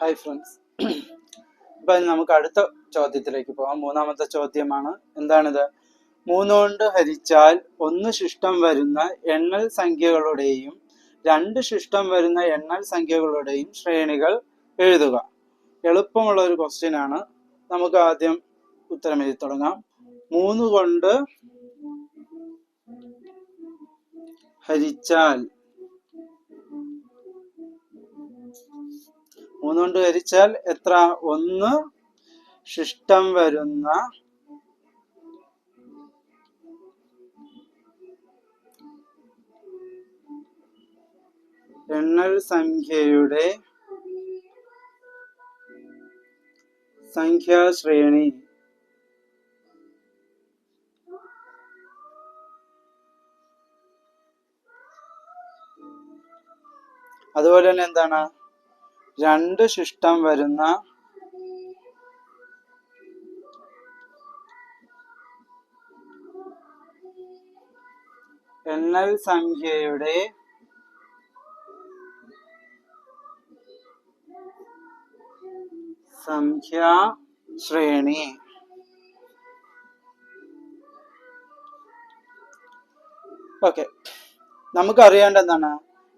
Hi friends ഇപ്പൊ നമുക്ക് അടുത്ത ചോദ്യത്തിലേക്ക് പോകാം. മൂന്നാമത്തെ ചോദ്യമാണ്. എന്താണിത്? മൂന്നുകൊണ്ട് ഹരിച്ചാൽ ഒന്ന് ശിഷ്ടം വരുന്ന എണ്ണൽ സംഖ്യകളുടെയും രണ്ട് ശിഷ്ടം വരുന്ന എണ്ണൽ സംഖ്യകളുടെയും ശ്രേണികൾ എഴുതുക. എളുപ്പമുള്ള ഒരു ക്വസ്റ്റ്യൻ ആണ്. നമുക്ക് ആദ്യം ഉത്തരം എഴുതി തുടങ്ങാം. മൂന്ന് കൊണ്ട് ഹരിച്ചാൽ മൂന്ന് കൊണ്ട് ഹരിച്ചാൽ എത്ര? ഒന്ന്. ശിഷ്ടം വരുന്ന എണ്ണൽ സംഖ്യയുടെ സംഖ്യാശ്രേണി അതുപോലെ തന്നെ എന്താണ്? രണ്ട് ശിഷ്ടം വരുന്ന എണ്ണൽ സംഖ്യയുടെ സംഖ്യാ ശ്രേണി. ഓക്കെ നമുക്ക് അറിയേണ്ട എന്താണ്?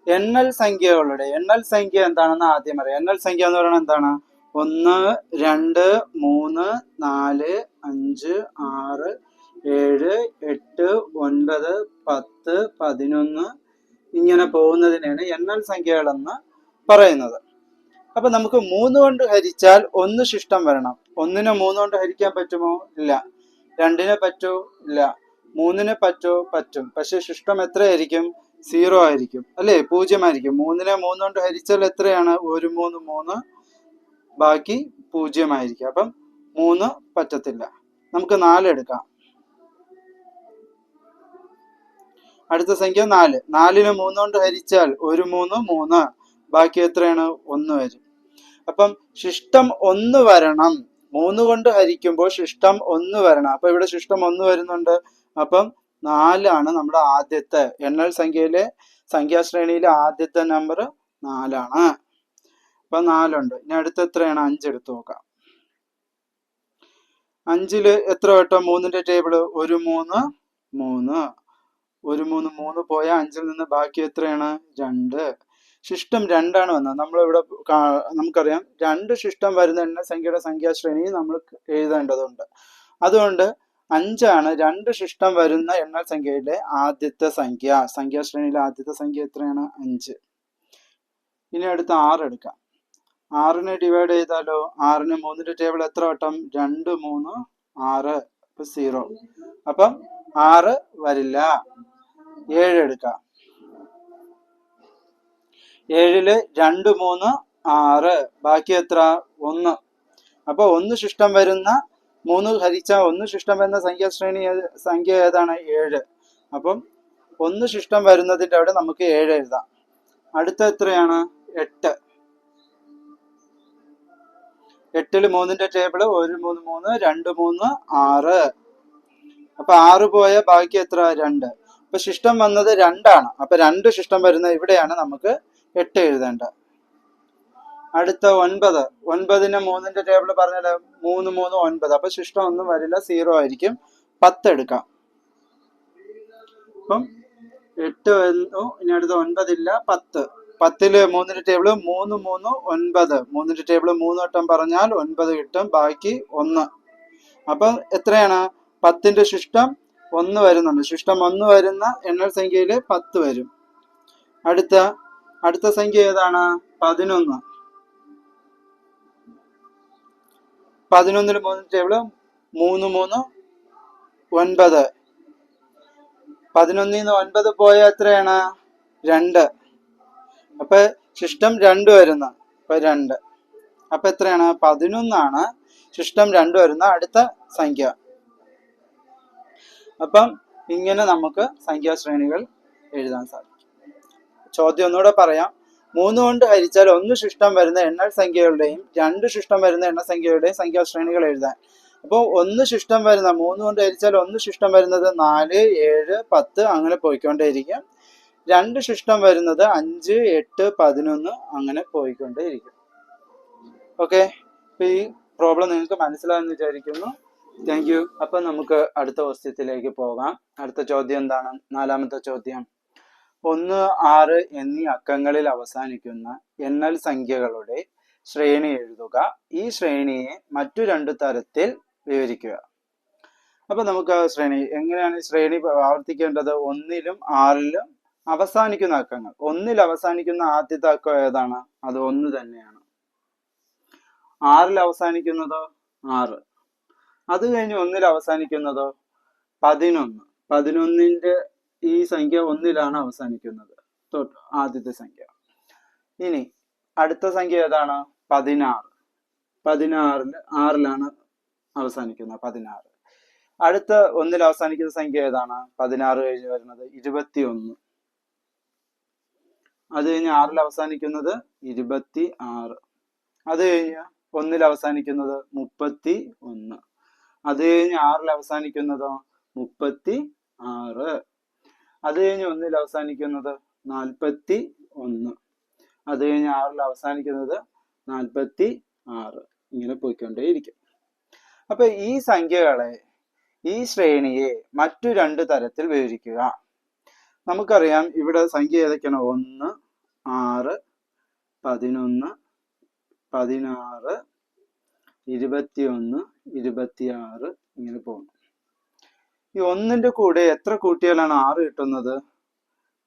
എണ്ണൽ സംഖ്യകളുടെ എണ്ണൽ സംഖ്യ എന്താണെന്ന് ആദ്യം അറിയാം. എണ്ണൽ സംഖ്യ എന്ന് പറയുന്നത് എന്താണ്? ഒന്ന് രണ്ട് മൂന്ന് നാല് അഞ്ച് ആറ് ഏഴ് എട്ട് ഒൻപത് പത്ത് പതിനൊന്ന് ഇങ്ങനെ പോകുന്നതിനാണ് എണ്ണൽ സംഖ്യകളെന്ന് പറയുന്നത്. അപ്പൊ നമുക്ക് മൂന്ന് കൊണ്ട് ഹരിച്ചാൽ ഒന്ന് ശിഷ്ടം വരണം. ഒന്നിനെ മൂന്ന് കൊണ്ട് ഹരിക്കാൻ പറ്റുമോ? ഇല്ല. രണ്ടിനെ പറ്റോ? ഇല്ല. മൂന്നിനെ പറ്റോ? പറ്റും. പക്ഷെ ശിഷ്ടം എത്രയായിരിക്കും? സീറോ ആയിരിക്കും. അല്ലേ? പൂജ്യമായിരിക്കും. മൂന്നിനെ മൂന്ന് കൊണ്ട് ഹരിച്ചാൽ എത്രയാണ്? ഒരു മൂന്ന് മൂന്ന്. ബാക്കി പൂജ്യമായിരിക്കും. അപ്പം മൂന്ന് പറ്റത്തില്ല. നമുക്ക് നാല് എടുക്കാം. അടുത്ത സംഖ്യ നാല്. നാലിന് മൂന്ന് കൊണ്ട് ഹരിച്ചാൽ ഒരു മൂന്ന് മൂന്ന്. ബാക്കി എത്രയാണ്? ഒന്ന് വരും. അപ്പം ശിഷ്ടം ഒന്ന് വരണം. മൂന്ന് കൊണ്ട് ഹരിക്കുമ്പോൾ ശിഷ്ടം ഒന്ന് വരണം. അപ്പൊ ഇവിടെ ശിഷ്ടം ഒന്ന് വരുന്നുണ്ട്. അപ്പം നാലാണ് നമ്മുടെ ആദ്യത്തെ. എണ്ണൽ സംഖ്യയിലെ സംഖ്യാശ്രേണിയിലെ ആദ്യത്തെ നമ്പർ നാലാണ്. അപ്പൊ നാലുണ്ട്. ഇനി അടുത്ത എത്രയാണ്? അഞ്ച് എടുത്ത് നോക്കാം. അഞ്ചിൽ എത്ര വട്ടം? മൂന്നിന്റെ ടേബിൾ ഒരു മൂന്ന് മൂന്ന്. ഒരു മൂന്ന് മൂന്ന് പോയ അഞ്ചിൽ നിന്ന് ബാക്കി എത്രയാണ്? രണ്ട്. ശിഷ്ടം രണ്ടാണ് വന്നത്. നമ്മളിവിടെ നമുക്കറിയാം. രണ്ട് ശിഷ്ടം വരുന്ന എണ്ണ സംഖ്യയുടെ സംഖ്യാശ്രേണി നമ്മൾ എഴുതേണ്ടതുണ്ട്. അതുകൊണ്ട് അഞ്ചാണ്. രണ്ട് ശിഷ്ടം വരുന്ന എണ്ണൽ സംഖ്യയിലെ ആദ്യത്തെ സംഖ്യ. സംഖ്യാശ്രേണിയിലെ ആദ്യത്തെ സംഖ്യ എത്രയാണ്? അഞ്ച്. ഇനി അടുത്ത ആറ് എടുക്കാം. ആറിനെ ഡിവൈഡ് ചെയ്താലോ? ആറിന് മൂന്നിന്റെ ടേബിൾ എത്ര വട്ടം? രണ്ട് മൂന്ന് ആറ്. ഇപ്പൊ സീറോ അപ്പം ആറ് വരില്ല. ഏഴ് എടുക്കാം. ഏഴിൽ രണ്ട് മൂന്ന് ആറ്. ബാക്കി എത്ര? ഒന്ന്. അപ്പൊ ഒന്ന് ശിഷ്ടം വരുന്ന മൂന്ന് ഹരിച്ച ഒന്ന് ശിഷ്ടം വരുന്ന സംഖ്യാശ്രേണി സംഖ്യ ഏതാണ്? ഏഴ്. അപ്പം ഒന്ന് ശിഷ്ടം വരുന്നതിന്റെ അവിടെ നമുക്ക് ഏഴ് എഴുതാം. അടുത്ത എത്രയാണ്? എട്ട്. എട്ടിൽ മൂന്നിന്റെ ടേബിൾ ഒരു മൂന്ന് മൂന്ന് രണ്ട് മൂന്ന് ആറ്. അപ്പൊ ആറ് പോയ ബാക്കി എത്ര? രണ്ട്. അപ്പൊ ശിഷ്ടം വന്നത് രണ്ടാണ്. അപ്പൊ രണ്ട് ശിഷ്ടം വരുന്ന ഇവിടെയാണ് നമുക്ക് എട്ട് എഴുതേണ്ടത്. അടുത്ത ഒൻപത്. ഒൻപതിന് മൂന്നിന്റെ ടേബിൾ പറഞ്ഞാൽ മൂന്ന് മൂന്ന് ഒൻപത്. അപ്പൊ ശിഷ്ടം ഒന്നും വരില്ല സീറോ ആയിരിക്കും. പത്ത് എടുക്കാം. അപ്പം എട്ട് വന്നു ഇനി അടുത്ത ഒൻപതില്ല പത്ത്. പത്തിൽ മൂന്നിന്റെ ടേബിൾ മൂന്ന് മൂന്ന് ഒൻപത്. മൂന്നിന്റെ ടേബിൾ മൂന്ന് വട്ടം പറഞ്ഞാൽ ഒൻപത് കിട്ടും ബാക്കി ഒന്ന്. അപ്പൊ എത്രയാണ്? പത്തിന്റെ ശിഷ്ടം ഒന്ന് വരുന്നുണ്ട്. ശിഷ്ടം ഒന്ന് വരുന്ന എണ്ണൽ സംഖ്യയിൽ പത്ത് വരും. അടുത്ത അടുത്ത സംഖ്യ ഏതാണ്? പതിനൊന്ന്. പതിനൊന്നിൽ മൂന്ന് ടേബിൾ മൂന്ന് മൂന്ന് ഒൻപത്. പതിനൊന്നിൽ നിന്ന് ഒൻപത് പോയ എത്രയാണ്? രണ്ട്. അപ്പൊ ശിഷ്ടം രണ്ട് വരുന്ന അപ്പൊ രണ്ട്. അപ്പൊ എത്രയാണ്? പതിനൊന്നാണ്. ശിഷ്ടം രണ്ട് വരുന്ന അടുത്ത സംഖ്യ. അപ്പം ഇങ്ങനെ നമുക്ക് സംഖ്യാശ്രേണികൾ എഴുതാൻ സാധിക്കും. ചോദ്യം ഒന്നുകൂടെ പറയാം. മൂന്ന് കൊണ്ട് ഹരിച്ചാൽ ഒന്ന് ശിഷ്ടം വരുന്ന എണ്ണൽ സംഖ്യകളുടെയും രണ്ട് ശിഷ്ടം വരുന്ന എണ്ണസംഖ്യകളുടെയും സംഖ്യാശ്രേണികൾ എഴുതാൻ. അപ്പോൾ ഒന്ന് ശിഷ്ടം വരുന്ന മൂന്ന് കൊണ്ട് ഹരിച്ചാൽ ഒന്ന് ശിഷ്ടം വരുന്നത് നാല് ഏഴ് പത്ത് അങ്ങനെ പോയിക്കൊണ്ടേയിരിക്കും. രണ്ട് ശിഷ്ടം വരുന്നത് അഞ്ച് എട്ട് പതിനൊന്ന് അങ്ങനെ പോയിക്കൊണ്ടേയിരിക്കും. ഓക്കെ? അപ്പൊ ഈ പ്രോബ്ലം നിങ്ങൾക്ക് മനസ്സിലായെന്ന് വിചാരിക്കുന്നു. Thank you. നമുക്ക് അടുത്ത ക്വസ്റ്റ്യത്തിലേക്ക് പോകാം. അടുത്ത ചോദ്യം എന്താണ്? നാലാമത്തെ ചോദ്യം. ഒന്ന് ആറ് എന്നീ അക്കങ്ങളിൽ അവസാനിക്കുന്ന എണ്ണൽ സംഖ്യകളുടെ ശ്രേണി എഴുതുക. ഈ ശ്രേണിയെ മറ്റു രണ്ട് തരത്തിൽ വിവരിക്കുക. അപ്പൊ നമുക്ക് ശ്രേണി എങ്ങനെയാണ് ശ്രേണി ആവർത്തിക്കേണ്ടത്? ഒന്നിലും ആറിലും അവസാനിക്കുന്ന അക്കങ്ങൾ. ഒന്നിൽ അവസാനിക്കുന്ന ആദ്യത്തെ അക്കം ഏതാണ്? അത് ഒന്ന് തന്നെയാണ്. ആറിൽ അവസാനിക്കുന്നതോ ആറ്. അത് കഴിഞ്ഞ് ഒന്നിൽ അവസാനിക്കുന്നതോ പതിനൊന്ന്. പതിനൊന്നിന്റെ ഈ സംഖ്യ ഒന്നിലാണ് അവസാനിക്കുന്നത്. ആദ്യത്തെ സംഖ്യ. ഇനി അടുത്ത സംഖ്യ ഏതാണ്? പതിനാറ്. പതിനാറിൽ ആറിലാണ് അവസാനിക്കുന്നത്. പതിനാറ്. അടുത്ത ഒന്നിൽ അവസാനിക്കുന്ന സംഖ്യ ഏതാണ്? പതിനാറ് കഴിഞ്ഞ് വരുന്നത് ഇരുപത്തി ഒന്ന് അത് കഴിഞ്ഞ് ആറിൽ അവസാനിക്കുന്നത് ഇരുപത്തി ആറ് അത് കഴിഞ്ഞ് ഒന്നിൽ അവസാനിക്കുന്നത് മുപ്പത്തി ഒന്ന് അത് കഴിഞ്ഞ് ആറിൽ അവസാനിക്കുന്നതോ മുപ്പത്തി ആറ് അത് കഴിഞ്ഞ് ഒന്നിൽ അവസാനിക്കുന്നത് നാൽപ്പത്തി ഒന്ന് അത് കഴിഞ്ഞ് ആറിൽ അവസാനിക്കുന്നത് നാൽപ്പത്തി ആറ് ഇങ്ങനെ പോയിക്കൊണ്ടേയിരിക്കും. അപ്പൊ ഈ സംഖ്യകളെ ഈ ശ്രേണിയെ മറ്റു രണ്ട് തരത്തിൽ വിവരിക്കുക. നമുക്കറിയാം ഇവിടെ സംഖ്യ ഏതൊക്കെയാണ്? ഒന്ന് ആറ് പതിനൊന്ന് പതിനാറ് ഇരുപത്തിയൊന്ന് ഇരുപത്തിയാറ് ഇങ്ങനെ പോകുന്നു. ഈ ഒന്നിന്റെ കൂടെ എത്ര കൂട്ടിയാലാണ് ആറ് കിട്ടുന്നത്?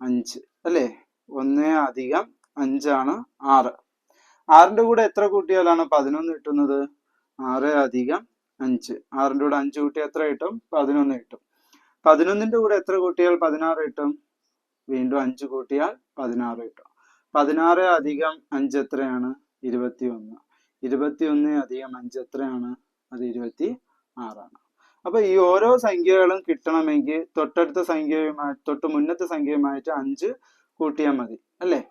അഞ്ച്. അല്ലേ? ഒന്ന് അധികം അഞ്ചാണ് ആറ്. ആറിന്റെ കൂടെ എത്ര കൂട്ടിയാലാണ് പതിനൊന്ന് കിട്ടുന്നത്? ആറ് അധികം അഞ്ച്. ആറിന്റെ കൂടെ അഞ്ച് കൂട്ടി എത്ര കിട്ടും? പതിനൊന്ന് കിട്ടും. പതിനൊന്നിന്റെ കൂടെ എത്ര കൂട്ടിയാൽ പതിനാറ് കിട്ടും? വീണ്ടും അഞ്ച് കൂട്ടിയാൽ പതിനാറ് കിട്ടും. പതിനാറ് അധികം അഞ്ച് എത്രയാണ്? ഇരുപത്തി ഒന്ന് ഇരുപത്തി ഒന്ന് അധികം അഞ്ച് എത്രയാണ്? അത് ഇരുപത്തി ആറാണ് അപ്പൊ ഈ ഓരോ സംഖ്യകളും കിട്ടണമെങ്കിൽ തൊട്ടടുത്ത സംഖ്യയുമായി തൊട്ട് മുന്നത്തെ സംഖ്യയുമായിട്ട് അഞ്ച് കൂട്ടിയാൽ മതി അല്ലേ?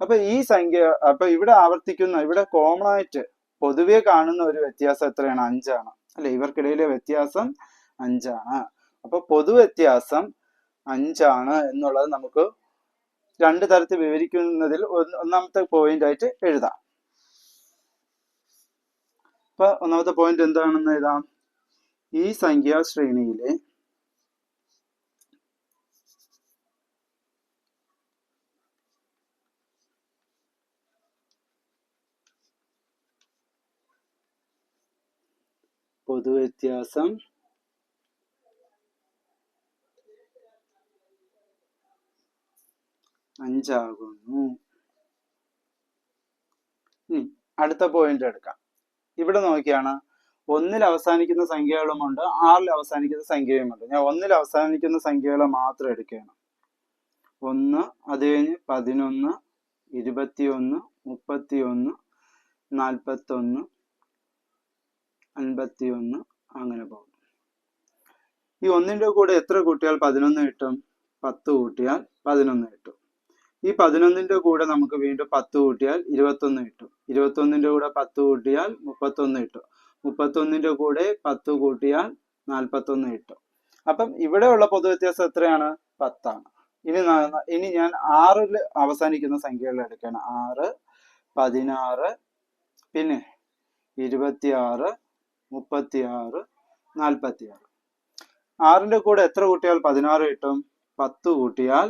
അപ്പൊ ഈ സംഖ്യ അപ്പൊ ഇവിടെ ആവർത്തിക്കുന്ന ഇവിടെ കോമൺ ആയിട്ട് പൊതുവെ കാണുന്ന ഒരു വ്യത്യാസം എത്രയാണ്? അഞ്ചാണ് അല്ലെ? ഇവർക്കിടയിലെ വ്യത്യാസം അഞ്ചാണ്. അപ്പൊ പൊതു വ്യത്യാസം അഞ്ചാണ് എന്നുള്ളത് നമുക്ക് രണ്ട് തരത്തിൽ വിവരിക്കുന്നതിൽ ഒന്നാമത്തെ പോയിന്റ് ആയിട്ട് എഴുതാം. അപ്പൊ ഒന്നാമത്തെ പോയിന്റ് എന്താണെന്ന് എഴുതാം? ഈ സംഖ്യാ ശ്രേണിയിലെ പൊതുവ്യത്യാസം അഞ്ചാകുന്നു. അടുത്ത പോയിന്റ് എടുക്കാം. ഇവിടെ നോക്കിയാണ് ഒന്നിൽ അവസാനിക്കുന്ന സംഖ്യകളുമുണ്ട് ആറിൽ അവസാനിക്കുന്ന സംഖ്യയുമുണ്ട് ഞാൻ ഒന്നിൽ അവസാനിക്കുന്ന സംഖ്യകളെ മാത്രം എടുക്കുകയാണ്. ഒന്ന് അത് കഴിഞ്ഞ് പതിനൊന്ന് ഇരുപത്തിയൊന്ന് മുപ്പത്തിയൊന്ന് നാൽപ്പത്തൊന്ന് അൻപത്തിയൊന്ന് അങ്ങനെ പോകും. ഈ ഒന്നിന്റെ കൂടെ എത്ര കൂട്ടിയാൽ പതിനൊന്ന് കിട്ടും? പത്ത് കൂട്ടിയാൽ പതിനൊന്ന് കിട്ടും. ഈ പതിനൊന്നിന്റെ കൂടെ നമുക്ക് വീണ്ടും പത്ത് കൂട്ടിയാൽ ഇരുപത്തൊന്ന് കിട്ടും. ഇരുപത്തൊന്നിന്റെ കൂടെ പത്ത് കൂട്ടിയാൽ മുപ്പത്തൊന്ന് കിട്ടും. മുപ്പത്തൊന്നിന്റെ കൂടെ പത്ത് കൂട്ടിയാൽ നാൽപ്പത്തൊന്ന് കിട്ടും. അപ്പം ഇവിടെയുള്ള പൊതുവ്യത്യാസം എത്രയാണ്? പത്താണ്. ഇനി ഇനി ഞാൻ ആറിൽ അവസാനിക്കുന്ന സംഖ്യകൾ എടുക്കണം ആറ് പതിനാറ് പിന്നെ ഇരുപത്തിയാറ് മുപ്പത്തിയാറ് നാൽപ്പത്തിയാറ്. ആറിന്റെ കൂടെ എത്ര കൂട്ടിയാൽ പതിനാറ് കിട്ടും? പത്ത് കൂട്ടിയാൽ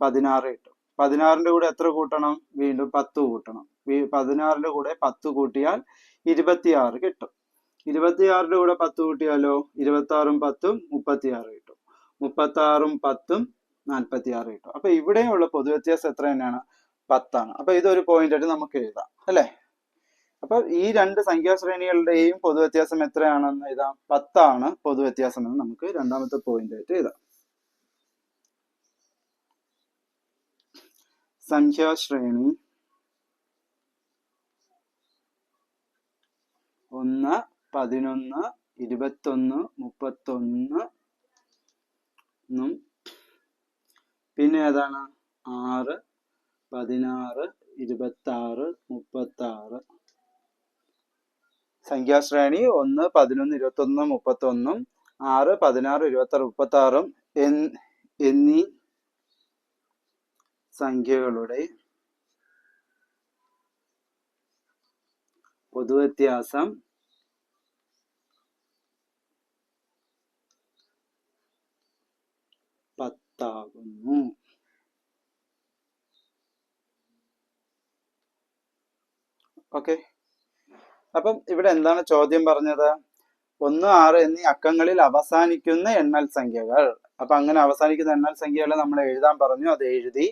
പതിനാറ് കിട്ടും. പതിനാറിന്റെ കൂടെ എത്ര കൂട്ടണം? വീണ്ടും പത്ത് കൂട്ടണം. പതിനാറിന്റെ കൂടെ പത്ത് കൂട്ടിയാൽ ഇരുപത്തിയാറ് കിട്ടും. ഇരുപത്തിയാറിന്റെ കൂടെ പത്ത് കൂട്ടിയാലോ? ഇരുപത്തി ആറും പത്തും മുപ്പത്തിയാറ് കിട്ടും. മുപ്പത്തി ആറും പത്തും നാൽപ്പത്തിയാറ് കിട്ടും. അപ്പൊ ഇവിടെയുള്ള പൊതുവ്യത്യാസം എത്ര തന്നെയാണ്? പത്താണ്. അപ്പൊ ഇതൊരു പോയിന്റ് ആയിട്ട് നമുക്ക് എഴുതാം അല്ലെ? അപ്പൊ ഈ രണ്ട് സംഖ്യാശ്രേണികളുടെയും പൊതുവ്യത്യാസം എത്രയാണെന്ന് എഴുതാം. പത്താണ് പൊതുവ്യത്യാസം എന്ന് നമുക്ക് രണ്ടാമത്തെ പോയിന്റ് ആയിട്ട് എഴുതാം. സംഖ്യാശ്രേണി ഒന്ന് പതിനൊന്ന് ഇരുപത്തൊന്ന് മുപ്പത്തൊന്ന് ന്നും. പിന്നെ ഏതാണ്? ആറ് പതിനാറ് ഇരുപത്താറ് മുപ്പത്താറ്. സംഖ്യാശ്രേണി ഒന്ന് പതിനൊന്ന് ഇരുപത്തൊന്ന് മുപ്പത്തൊന്നും ആറ് പതിനാറ് ഇരുപത്തി ആറ് മുപ്പത്തി ആറും എന്നീ സംഖ്യകളുടെ പൊതുവ്യത്യാസം പത്താകുന്നു ഓക്കെ അപ്പം ഇവിടെ എന്താണ് ചോദ്യം പറഞ്ഞത്? ഒന്ന് ആറ് എന്നീ അക്കങ്ങളിൽ അവസാനിക്കുന്ന എണ്ണൽ സംഖ്യകൾ. അപ്പൊ അങ്ങനെ അവസാനിക്കുന്ന എണ്ണൽ സംഖ്യകളെ നമ്മൾ എഴുതാൻ പറഞ്ഞു അത് എഴുതി.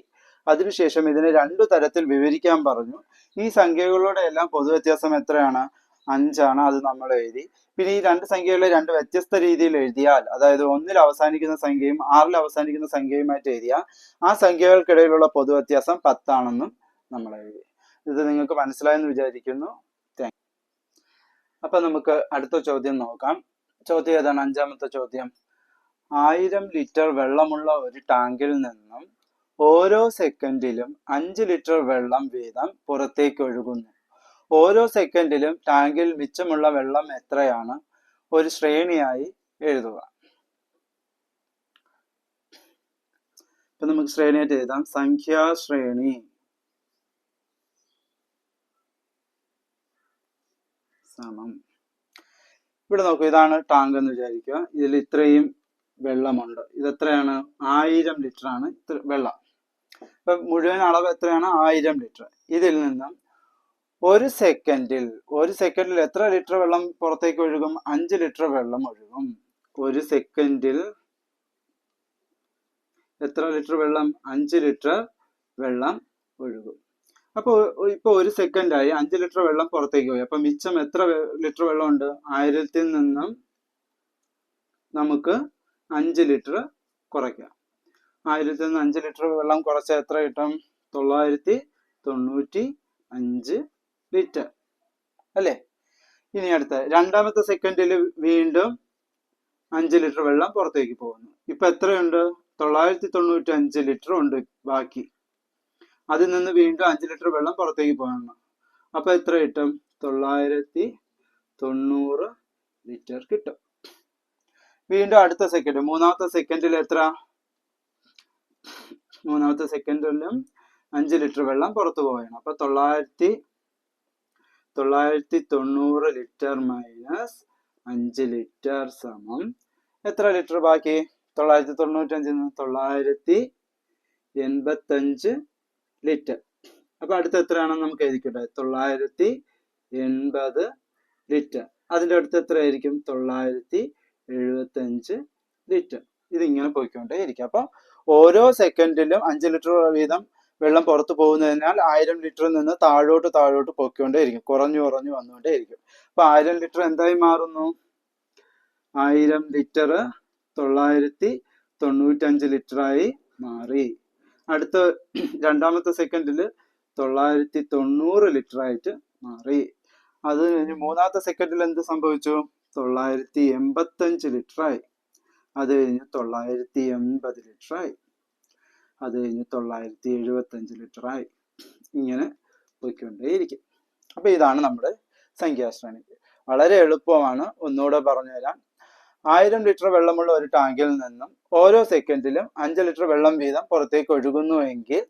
അതിനുശേഷം ഇതിനെ രണ്ടു തരത്തിൽ വിവരിക്കാൻ പറഞ്ഞു. ഈ സംഖ്യകളുടെ എല്ലാം പൊതുവ്യത്യാസം എത്രയാണ്? അഞ്ചാണ് അത് നമ്മൾ എഴുതി. പിന്നെ ഈ രണ്ട് സംഖ്യകളെ രണ്ട് വ്യത്യസ്ത രീതിയിൽ എഴുതിയാൽ അതായത് ഒന്നിൽ അവസാനിക്കുന്ന സംഖ്യയും ആറിൽ അവസാനിക്കുന്ന സംഖ്യയുമായിട്ട് എഴുതിയാൽ ആ സംഖ്യകൾക്കിടയിലുള്ള പൊതു വ്യത്യാസം പത്താണെന്നും നമ്മൾ എഴുതി. ഇത് നിങ്ങൾക്ക് മനസ്സിലായെന്ന് വിചാരിക്കുന്നു. താങ്ക് അപ്പൊ നമുക്ക് അടുത്ത ചോദ്യം നോക്കാം. ചോദ്യം ഏതാണ്? അഞ്ചാമത്തെ ചോദ്യം. ആയിരം ലിറ്റർ വെള്ളമുള്ള ഒരു ടാങ്കിൽ നിന്നും ഓരോ സെക്കൻഡിലും അഞ്ച് ലിറ്റർ വെള്ളം വീതം പുറത്തേക്ക് ഒഴുകുന്നു. ഓരോ സെക്കൻഡിലും ടാങ്കിൽ മിച്ചമുള്ള വെള്ളം എത്രയാണ്? ഒരു ശ്രേണിയായി എഴുതുക. ഇപ്പൊ നമുക്ക് ശ്രേണിയായിട്ട് എഴുതാം. സംഖ്യാശ്രേണി. സമം. ഇവിടെ നോക്കൂ ഇതാണ് ടാങ്ക് എന്ന് വിചാരിക്കുക. ഇതിൽ ഇത്രയും വെള്ളമുണ്ട്. ഇത് എത്രയാണ് ആയിരം ലിറ്റർ ആണ് ഇത്ര വെള്ളം. അപ്പൊ മുഴുവൻ അളവ് എത്രയാണ്? ആയിരം ലിറ്റർ. ഇതിൽ നിന്നും ഒരു സെക്കൻഡിൽ ഒരു സെക്കൻഡിൽ എത്ര ലിറ്റർ വെള്ളം പുറത്തേക്ക് ഒഴുകും? അഞ്ച് ലിറ്റർ വെള്ളം ഒഴുകും. ഒരു സെക്കൻഡിൽ എത്ര ലിറ്റർ വെള്ളം? അഞ്ച് ലിറ്റർ വെള്ളം ഒഴുകും. അപ്പോൾ ഇപ്പൊ ഒരു സെക്കൻഡായി അഞ്ച് ലിറ്റർ വെള്ളം പുറത്തേക്ക് പോയി. അപ്പൊ മിച്ചം എത്ര ലിറ്റർ വെള്ളം ഉണ്ട്? ആയിരത്തിൽ നിന്നും നമുക്ക് അഞ്ച് ലിറ്റർ കുറയ്ക്കാം. ആയിരത്തിൽ നിന്ന് അഞ്ച് ലിറ്റർ വെള്ളം കുറച്ചാൽ എത്ര കിട്ടും? തൊള്ളായിരത്തി തൊണ്ണൂറ്റി അഞ്ച് ലിറ്റർ അല്ലേ? ഇനി അടുത്ത. രണ്ടാമത്തെ സെക്കൻഡിൽ വീണ്ടും അഞ്ച് ലിറ്റർ വെള്ളം പുറത്തേക്ക് പോകുന്നു. ഇപ്പൊ എത്രയുണ്ട്? തൊള്ളായിരത്തി തൊണ്ണൂറ്റി അഞ്ച് ലിറ്റർ ഉണ്ട് ബാക്കി. അതിൽ നിന്ന് വീണ്ടും അഞ്ച് ലിറ്റർ വെള്ളം പുറത്തേക്ക് പോകണം. അപ്പൊ എത്ര കിട്ടും? തൊള്ളായിരത്തി തൊണ്ണൂറ് ലിറ്റർ കിട്ടും. വീണ്ടും അടുത്ത സെക്കൻഡ് മൂന്നാമത്തെ സെക്കൻഡിൽ എത്ര? മൂന്നാമത്തെ സെക്കൻഡിലും അഞ്ച് ലിറ്റർ വെള്ളം പുറത്തു പോവുകയാണ്. അപ്പൊ തൊള്ളായിരത്തി തൊള്ളായിരത്തി തൊണ്ണൂറ് ലിറ്റർ മൈനസ് അഞ്ച് ലിറ്റർ സമം. എത്ര ലിറ്റർ ബാക്കി? തൊള്ളായിരത്തി തൊണ്ണൂറ്റി അഞ്ചിൽ നിന്ന് തൊള്ളായിരത്തി എൺപത്തഞ്ച് ലിറ്റർ. അപ്പൊ അടുത്ത് എത്രയാണെന്ന് നമുക്ക് എഴുതിക്കട്ടെ? തൊള്ളായിരത്തി എൺപത് ലിറ്റർ. അതിന്റെ അടുത്ത് എത്ര ആയിരിക്കും തൊള്ളായിരത്തി എഴുപത്തഞ്ച് ലിറ്റർ. ഇതിങ്ങനെ പോയിക്കൊണ്ടേ ഇരിക്കും അപ്പൊ ഓരോ സെക്കൻഡിലും അഞ്ച് ലിറ്റർ വീതം വെള്ളം പുറത്തു പോകുന്നതിനാൽ ആയിരം ലിറ്ററിൽ നിന്ന് താഴോട്ട് താഴോട്ട് പൊയ്ക്കൊണ്ടേ ഇരിക്കും കുറഞ്ഞു കുറഞ്ഞു വന്നുകൊണ്ടേയിരിക്കും. അപ്പൊ ആയിരം ലിറ്റർ എന്തായി മാറുന്നു? ആയിരം ലിറ്റർ തൊള്ളായിരത്തി തൊണ്ണൂറ്റഞ്ച് ലിറ്ററായി മാറി. അടുത്ത രണ്ടാമത്തെ സെക്കൻഡിൽ തൊള്ളായിരത്തി തൊണ്ണൂറ് ലിറ്റർ ആയിട്ട് മാറി. അത് കഴിഞ്ഞ് മൂന്നാമത്തെ സെക്കൻഡിൽ എന്ത് സംഭവിച്ചു? തൊള്ളായിരത്തി എൺപത്തഞ്ച് ലിറ്ററായി അത് കഴിഞ്ഞ് തൊള്ളായിരത്തി എൺപത് ലിറ്ററായി അത് കഴിഞ്ഞ് തൊള്ളായിരത്തി എഴുപത്തഞ്ച് ലിറ്ററായി ഇങ്ങനെ പോയിക്കൊണ്ടേയിരിക്കും. അപ്പൊ ഇതാണ് നമ്മുടെ സംഖ്യാശ്രേണി. വളരെ എളുപ്പമാണ് ഒന്നുകൂടെ പറഞ്ഞുതരാം. ആയിരം ലിറ്റർ വെള്ളമുള്ള ഒരു ടാങ്കിൽ നിന്നും ഓരോ സെക്കൻഡിലും അഞ്ച് ലിറ്റർ വെള്ളം വീതം പുറത്തേക്ക് ഒഴുകുന്നുവെങ്കിൽ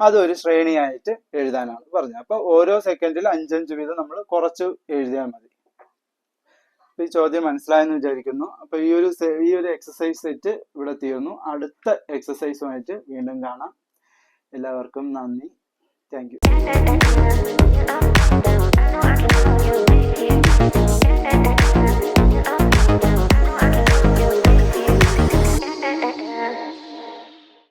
അതൊരു ശ്രേണിയായിട്ട് എഴുതാനാണ് പറഞ്ഞത്. അപ്പൊ ഓരോ സെക്കൻഡിൽ അഞ്ചഞ്ച് വീതം നമ്മൾ കുറച്ച് എഴുതിയാൽ മതി. ഈ ചോദ്യം മനസ്സിലായെന്ന് വിചാരിക്കുന്നു. അപ്പോൾ ഈ ഒരു ഈ ഒരു എക്സസൈസ് സെറ്റ് ഇവിടെ തീർന്നു. അടുത്ത എക്സസൈസുമായിട്ട് വീണ്ടും കാണാം. എല്ലാവർക്കും നന്ദി. Thank you